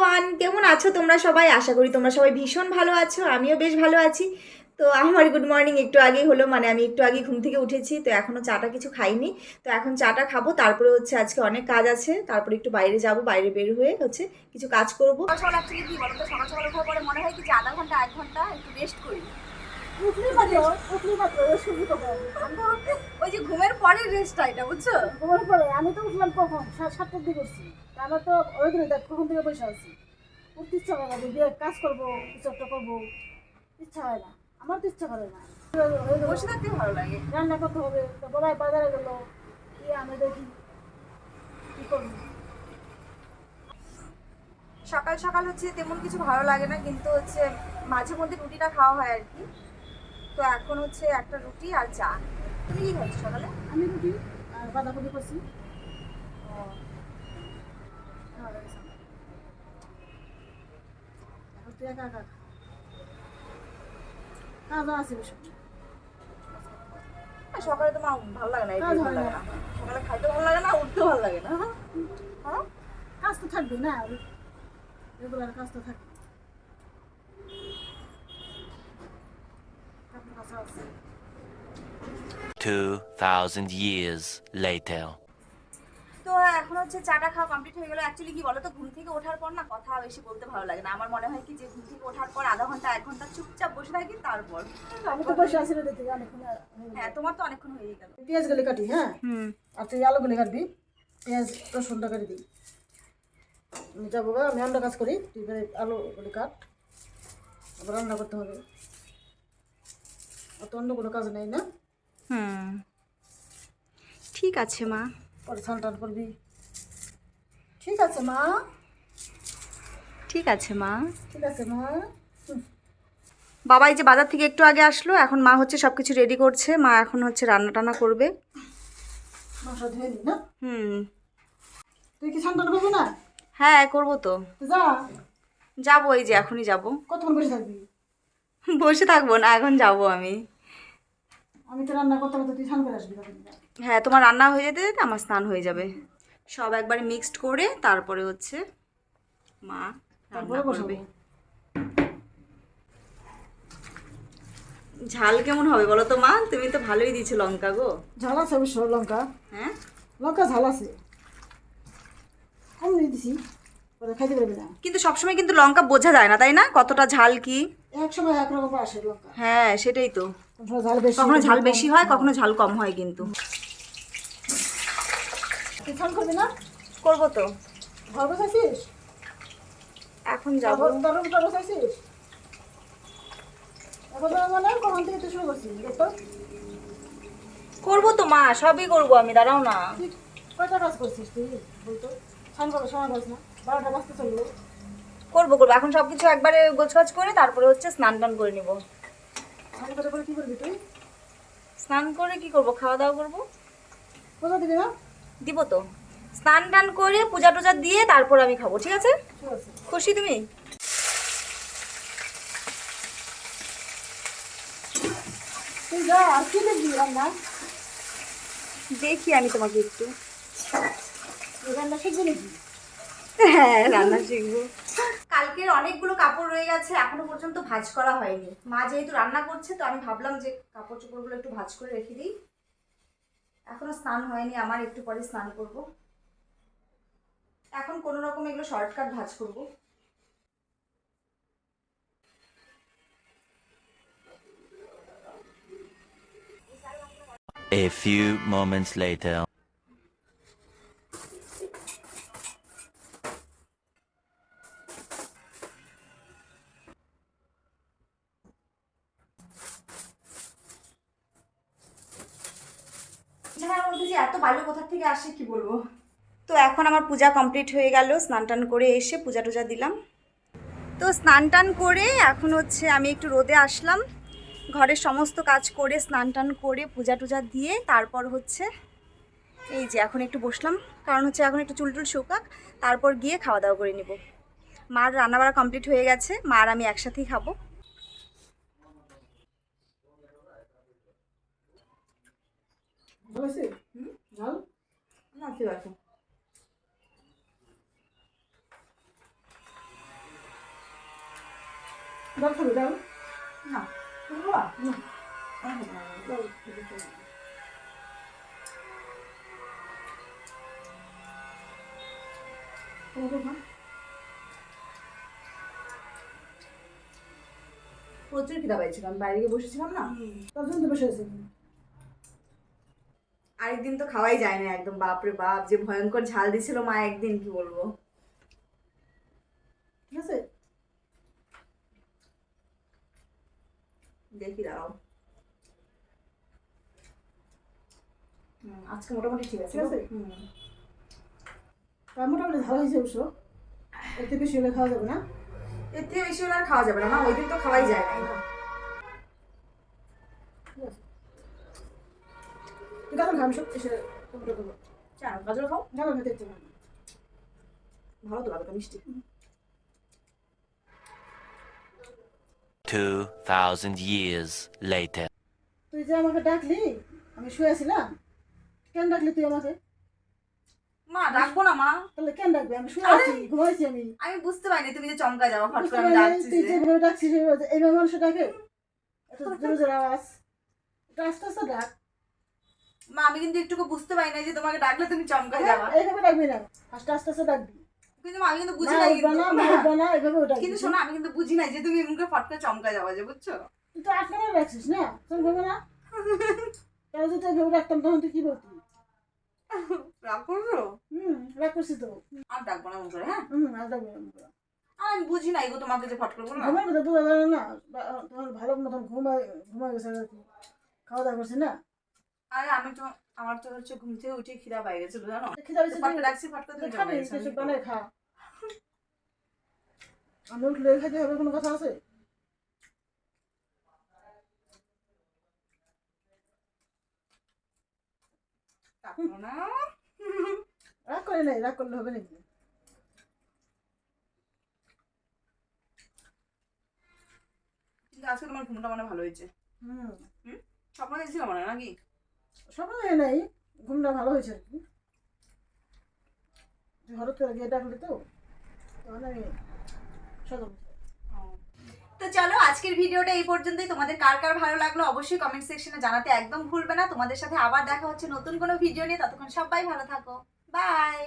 Everyone কেমন আছো তোমরা সবাই? আশা করি তোমরা সবাই ভীষণ ভালো আছো, আমিও বেশ ভালো আছি। তো আমার গুড মর্নিং একটু আগেই হলো মানে আমি একটু আগে ঘুম থেকে উঠেছি, তো এখনও চাটা কিছু খাইনি। তো এখন চাটা খাব, তারপরে হচ্ছে আজকে অনেক কাজ আছে, তারপরে একটু বাইরে যাব, বাইরে বের হয়ে হচ্ছে কিছু কাজ করব। সকাল অ্যাকচুয়ালি কি বলতো? সকাল সকাল পরে মনে হয় কি আধা ঘণ্টা, এক ঘণ্টা একটু রেস্ট করি। ওই যে ঘুমের পরে রেস্টটা এটা বুঝছ? ঘুমার পরে আমি তো উঠলাম কখন? সাড়ে সাতটার দিকে উঠছি। তা আমার তো ওই দিনে দেখ কখন থেকে বসে আছি। উঠতে ইচ্ছা করে না যে কাজ করব কিছু একটা করব। ইচ্ছা হয় না আমার তো ইচ্ছা করে না। বসে থাকতে ভালো লাগে। রান্না করতে হবে তো বলাই বাজারে গেল কি আমি দেখি কি করব। সকাল সকাল হচ্ছে তেমন কিছু ভালো লাগে না কিন্তু হচ্ছে মাঝে মধ্যে রুটিটা খাওয়া হয় আর কি। তো এখন হচ্ছে একটা রুটি আর চা। তুমি কি খাচ্ছ সকালে? আমি রুটি আর বাঁধাকপি করছি। একা একা। কাজও আছে বেশি। সকালে তোমার ভালো লাগে না ভালো লাগে সকালে খাইতে ভালো লাগে না উঠতে ভালো লাগে না। হ্যাঁ? কাজ তো থাকবে না। রেগুলার কাজ তো থাকে কাপড় কাচা আছে 2,000 years later. তো এখন হচ্ছে চাটা খাওয়া কমপ্লিট হয়ে গেলো। অ্যাকচুয়ালি কি বলো তো ঘুম থেকে ওঠার পর না কথা বেশি বলতে ভালো লাগে না। আমার মনে হয় কি যে ঘুম থেকে ওঠার পর আধা ঘণ্টা এক ঘণ্টা চুপচাপ বসে থাকি তারপর। আমি তো বসে আছি অনেকক্ষণ হ্যাঁ তোমার তো অনেকক্ষণ হয়ে গেল। পেঁয়াজ গুলি কাটি হ্যাঁ? হুম। আর তুই আলু গুলি কাটবি। পেঁয়াজ রসুনটা কেটে দিই। আমি যাব আমি অন্য কাজ করি। তুই আলু গুলি কাট। আবার রান্না করতে হবে। আর তো অন্য কোনো কাজ নেই না? হুম। ঠিক আছে মা। পরে স্নান করবি। ঠিক আছে মা। ঠিক আছে মা। ঠিক আছে মা। বাবা এই যে বাজার থেকে একটু আগে আসলো এখন মা হচ্ছে সব কিছু রেডি করছে মা এখন হচ্ছে রান্না টান্না করবে নি? হুম। তুই কি করবি না? হ্যাঁ করব তো তো। যা। যাব এই যে এখনই যাব। কতক্ষণ বসে থাকবি? বসে থাকব না এখন যাব আমি। আমি তো রান্না করতে করতে তুই স্নান করে আসবি হ্যাঁ তোমার রান্না হয়ে যেতে যেতে আমার স্নান হয়ে যাবে। সব একবারে মিক্সড করে তারপরে হচ্ছে মা রান্না তারপরে বসাবো। করবে। ঝাল কেমন হবে বলো তো মা? তুমি তো ভালোই দিছো লঙ্কা গো। ঝাল আছে অবশ্য লঙ্কা। হ্যাঁ? লঙ্কা ঝাল আছে। কম দিয়ে দিছি। পরে খাইতে পারবি না। কিন্তু সবসময় কিন্তু লঙ্কা বোঝা যায় না তাই না? কতটা ঝাল কি? এক সময় এক রকম আসে লঙ্কা। হ্যাঁ সেটাই তো। কখনো ঝাল বেশি হয় কখনো ঝাল কম হয় কিন্তু। করবি না? করব তো। ঘর বসাইছিস? এখন যাব। ঘর বসাইছিস? এখন মানে? কখন থেকে তুই শুরু করছিস? করব তো মা সবই করব আমি দাঁড়াও না। কয়টা কাজ করছিস তুই? বলতো। স্নান করার সময় না? করব করব। এখন সব কিছু একবারে গোছগাছ করে তারপরে হচ্ছে স্নান টান করে নিব। স্নান করে কী করবি তুই? স্নান করে কি করব? খাওয়া দাওয়া করব? দিবি না? দিব তো। স্নান টান করে পূজা টুজা দিয়ে তারপর আমি খাব ঠিক আছে? খুশি তুমি? দেখি আমি তোমাকে একটু। রান্না শিখবি নাকি? হ্যাঁ রান্না শিখব। কালকের অনেকগুলো কাপড় রয়ে গেছে এখনও পর্যন্ত ভাঁজ করা হয়নি। মা যেহেতু রান্না করছে তো আমি ভাবলাম যে কাপড় চোপড়গুলো একটু ভাঁজ করে রেখে দিই। এখনও স্নান হয়নি আমার একটু পরে স্নান করব। এখন কোনো রকম এগুলো শর্টকাট ভাঁজ করব। A few moments later. বিছানার মধ্যে যে এত বালু কোথা থেকে আসে কি বলব? তো এখন আমার পূজা কমপ্লিট হয়ে গেল, স্নান টান করে এসে পূজা টুজা দিলাম। তো স্নান টান করে এখন হচ্ছে আমি একটু রোদে আসলাম। ঘরের সমস্ত কাজ করে, স্নান টান করে, পূজা টুজা দিয়ে তারপর হচ্ছে এই যে এখন একটু বসলাম। কারণ হচ্ছে এখন একটু চুল টুল শুকাক, তারপর গিয়ে খাওয়া দাওয়া করে নিব। মার রান্নাবাড়া কমপ্লিট হয়ে গেছে মা আর আমি একসাথেই খাব। ভালো আছে ঝাল না ঠিক আছে। খাবি ডাল না খাবা? চাই। তোমাকে খা। প্রচুর খিদা পাইছিল আমি বাইরে গিয়ে বসেছিলাম না। জন্য তো বসে আছি? আরেকদিন তো খাওয়াই যায় না একদম বাপরে বাপ যে ভয়ঙ্কর ঝাল দিছিল মা একদিন কি বলব? ঠিক আছে? দেখি দাঁড়াও। আজকে মোটামুটি ঠিক আছে ঠিক আছে? তার মোটামুটি ভালো হয়েছে অবশ্য। এতে বেশি হলে খাওয়া যাবে না। এর থেকে বেশি হলে আর খাওয়া যাবে না মা ওই দিন তো খাওয়াই যায় না ঠিক আছে তুই গাজর খাবি সব এসে টমেটো দেবো চা গাজর খাও। খেতে ইচ্ছে ভালো তো লাগে মিষ্টি। 2,000 years later. তুই যে আমাকে ডাকলি আমি শুয়েছিলাম কেন ডাকলি তুই আমাকে? মা ডাকবো না মা। তাহলে কেন ডাকবি? আমি শুয়ে আছি ঘুমাইছি আমি। আমি বুঝতে পারিনি তুমি যে চমকা যাব ফট করে আমি ডাকছি তুই। যেভাবে ডাকছিস এইভাবে- মানুষ ডাকে? এত জোরে জোরে আওয়াজ। এটা আস্তে আস্তে ডাক। মা আমি কিন্তু একটুকু বুঝতে পারি না যে তোমাকে ডাকলে তুমি চমকা যাবা। হ্যাঁ, এইভাবে ডাকবি না। আস্তে আস্তে আস্তে ডাকবি। কিন্তু আমি কিন্তু বুঝি না ডাকবি। কিন্তু শোনো আমি কিন্তু বুঝি না যে তুমি মুখে ফট করে চমকা যাবা যে বুঝছ? তুই তো আটকে রাখছিস না? তোর ভেবে না? তাহলে যদি এইভাবে ডাকতাম তখন তুই কি বলতি? রাগ করছ? হুম রাগ করছি তো। আর ডাকবো না মুখ হ্যাঁ? হুম আর ডাকবি না আর আমি বুঝি না এগো তোমাকে যে ফট করে বললাম। ঘুমের কথা না তোমার ভালো মতন ঘুমাই ঘুমাই গেছে খাওয়া দাওয়া করছি না? আরে আমি তো আমার তো হচ্ছে ঘুম থেকে উঠে খিদা পাই গেছিল জানো? খিদা পেয়েছে ফট করে ডাকছি তুমি খাবি কিছু বানাই খা। আমি উঠলে খাইতে হবে কোনো কথা আছে? না। রাগ করে নাই রাগ করলে হবে নাকি? কিন্তু আজকে তোমার ঘুমটা মানে ভালো হয়েছে। হুম। স্বপ্ন দেখছিলাম মনে হয় সময় নাই, ঘুমটা ভালো হয়েছে আর কি। হঠাৎ করে গিয়ে ডাকলে তো, তখন আমি তো চলো, আজকের ভিডিওটা এই পর্যন্তই। তোমাদের কার কার ভালো লাগল অবশ্যই কমেন্ট সেকশনে জানাতে একদম ভুলবে না। তোমাদের সাথে আবার দেখা হচ্ছে নতুন কোনো ভিডিও নিয়ে। ততক্ষণ সবাই ভালো থাকো। বাই